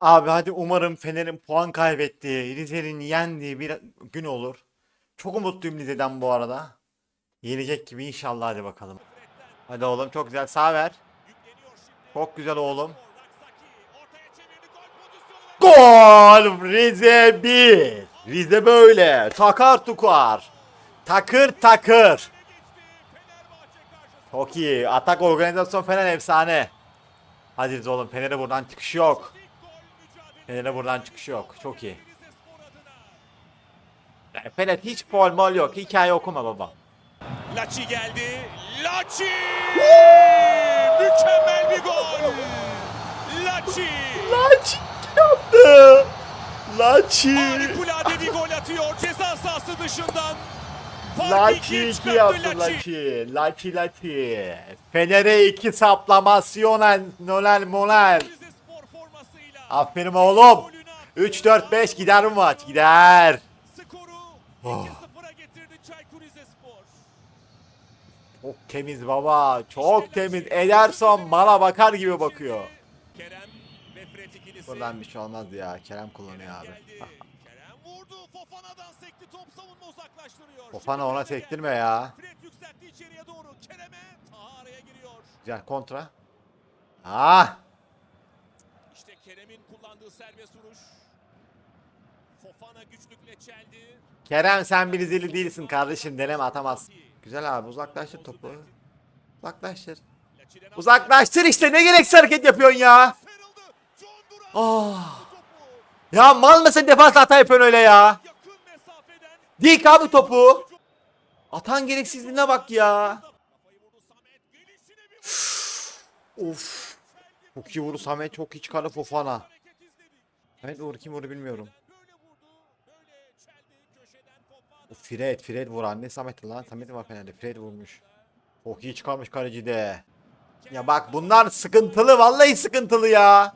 Abi hadi umarım Fener'in puan kaybettiği, Rize'nin yendiği bir gün olur. Çok umutluyum Rize'den bu arada. Yenecek gibi inşallah hadi bakalım. Hadi oğlum çok güzel sağ ver. Çok güzel oğlum. Gol! Rize 1. Rize böyle. Takar tukar. Takır takır. Çok iyi. Atak organizasyon falan efsane. Hadi oğlum Fener'e buradan çıkışı yok. Fener'e buradan çıkışı yok. Çok iyi. Yani Fener hiç foul mol yok. Hikaye okuma baba. Laçi geldi. Laçi! Mükemmel bir gol. Laçi! Laçi yaptı. Laçi. Harikulade bir gol atıyor ceza sahası dışından. İkiye 2 çıkarttı yaptı Laçi. Laçi Laçi. Fener'e 2 saplamasyon Nolel Monel. Aferin oğlum. golünü attı. 3-4-5 gider bu maç. Gider. Oh. 2-0'a getirdi Çaykur Rizespor. Çok temiz baba. Çok temiz. Ederson bana bakar gibi bakıyor. Buradan bir şey olmaz ya. Kerem kullanıyor abi. Geldi. Kerem vurdu. Fofana'dan sekti. Top savunma uzaklaştırıyor. Fofana ona sektirme ya. Fred yükseltti içeriye doğru. Kerem'e Taha araya giriyor. Güzel kontra. Ah. Kerem'in kullandığı serbest vuruş. Fofana güçlükle çeldi. Kerem sen bir Rizeli değilsin kardeşim. Deneme atamaz. Güzel abi uzaklaştır topu. Uzaklaştır. Uzaklaştır işte ne gereksiz hareket yapıyorsun ya. Topu. Ya mal mısın defans hata yapıyorsun öyle ya. Dik abi topu. Atan gereksizliğine bak ya. Of. Çok iyi vurdu Samet çok iyi çıkardı Fofana. Samet vurdu kim vurdu bilmiyorum. O Fred Fred vur anne Samet lan. Samet var Fener'de. Fred vurmuş. Çok iyi çıkarmış kaleci. Ya bak bunlar sıkıntılı vallahi sıkıntılı ya.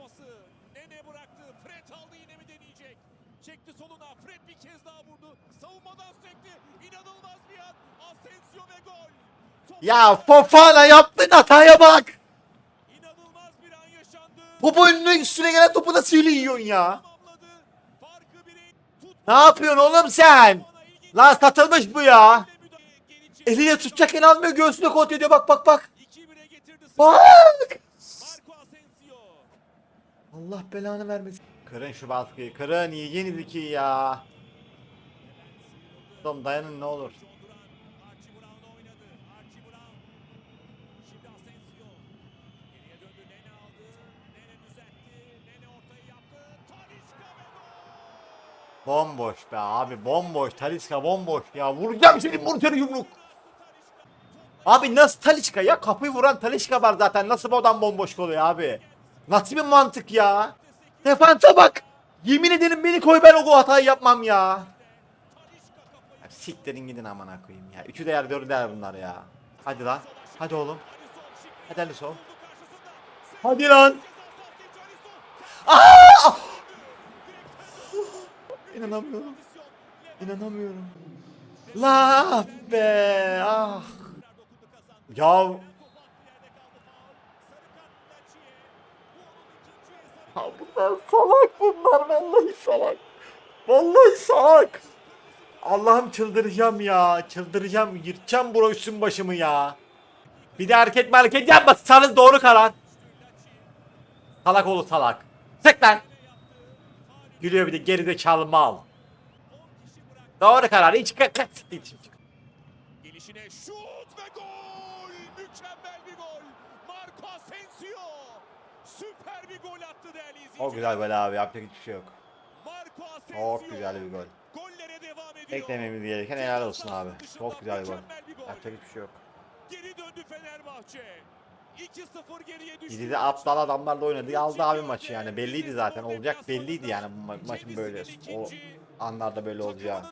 Ya Fofana yaptığın hataya bak. Topu önüne üstüne gelen topu nasıl öyle yiyorsun ya? Ne yapıyorsun oğlum sen? Lan satılmış bu ya. Eliyle tutacakken almıyor göğsüne kontrol ediyor bak bak bak. 2-1'e getirdi. Bak. Allah belanı vermesin. Kırın şu baskıyı kırın yiyeceğiniz iki ya. Oğlum dayanın ne olur. Bomboş be abi bomboş. Taliska bomboş. Ya vuracağım şimdi Murter'i yumruk. Abi nasıl Taliska ya? Kapıyı vuran Taliska var zaten. Nasıl bu adam bomboş oluyor abi? Nasıl bir mantık ya? Defansa bak. Yemin ederim beni koy ben o hatayı yapmam ya. ya siktirin gidin amına koyayım ya. Üçü de yer dördü der bunlar ya. Hadi lan. Hadi oğlum. Hadi Alisson. Hadi lan. Aa! İnanamıyorum. İnanamıyorum. La be ah. Ya Ha bunlar salak bunlar vallahi salak. Vallahi salak. Allah'ım çıldıracağım ya. Çıldıracağım. Yırtacağım bura üstüm başımı ya. Bir de hareket hareket yapmasanız doğru karar. Salak oğlu salak. Sık lan. Gülüyor bir de gerizekalı mal. Doğru karar. Hiç kık siktir şimdi. Gelişine şut ve gol! Mükemmel bir gol! Marco Asensio! Süper bir gol attı değerli izleyiciler. O güzel gol abi. Yapacak hiçbir şey yok. Marco Asensio! Çok güzel bir gol. Gollere devam ediyor. Beklememiz gereken helal olsun abi. Çok güzel bir gol. Yapacak hiçbir şey yok. Geri döndü Fenerbahçe. 2-0 geriye düştü. Biri de aptal adamlarla oynadı. Aldı abi maçı yani. Belliydi zaten. Olacak belliydi yani bu ma- maçın böyle. O anlarda böyle olacağı.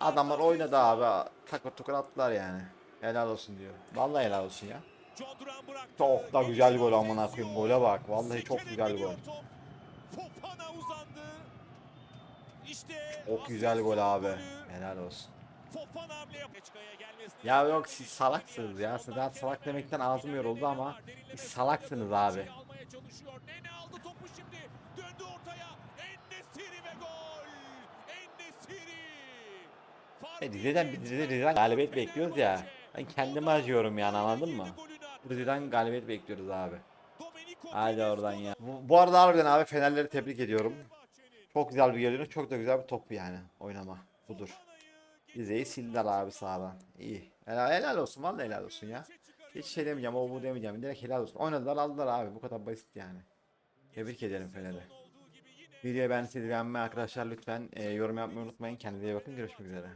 Adamlar oynadı abi. Takır tukur attılar yani. Helal olsun diyor. Vallahi helal olsun ya. Çok da güzel gol amına koyayım. Gole bak. Vallahi çok güzel gol. Çok güzel gol abi. Helal olsun. Ya yok siz salaksınız ya. Ben salak demekten ağzım yoruldu ama siz salaksınız abi. E Rize'den biz Rize, Rize'den galibiyet bekliyoruz ya. Ben kendimi acıyorum yani anladın mı? Rize'den galibiyet bekliyoruz abi. Hadi oradan ya. Bu, bu arada harbiden abi Fenerleri tebrik ediyorum. Çok güzel bir geliyor. Çok da güzel bir top yani oynama. Budur. Rize'yi sildiler abi sağdan. İyi. Helal, helal olsun vallahi helal olsun ya. Hiç şey demeyeceğim o bu demeyeceğim. Direkt helal olsun. Oynadılar aldılar abi. Bu kadar basit yani. Tebrik ederim Fener'e. Videoyu beğendiyseniz beğenmeyi arkadaşlar lütfen e, yorum yapmayı unutmayın. Kendinize iyi bakın. Görüşmek üzere.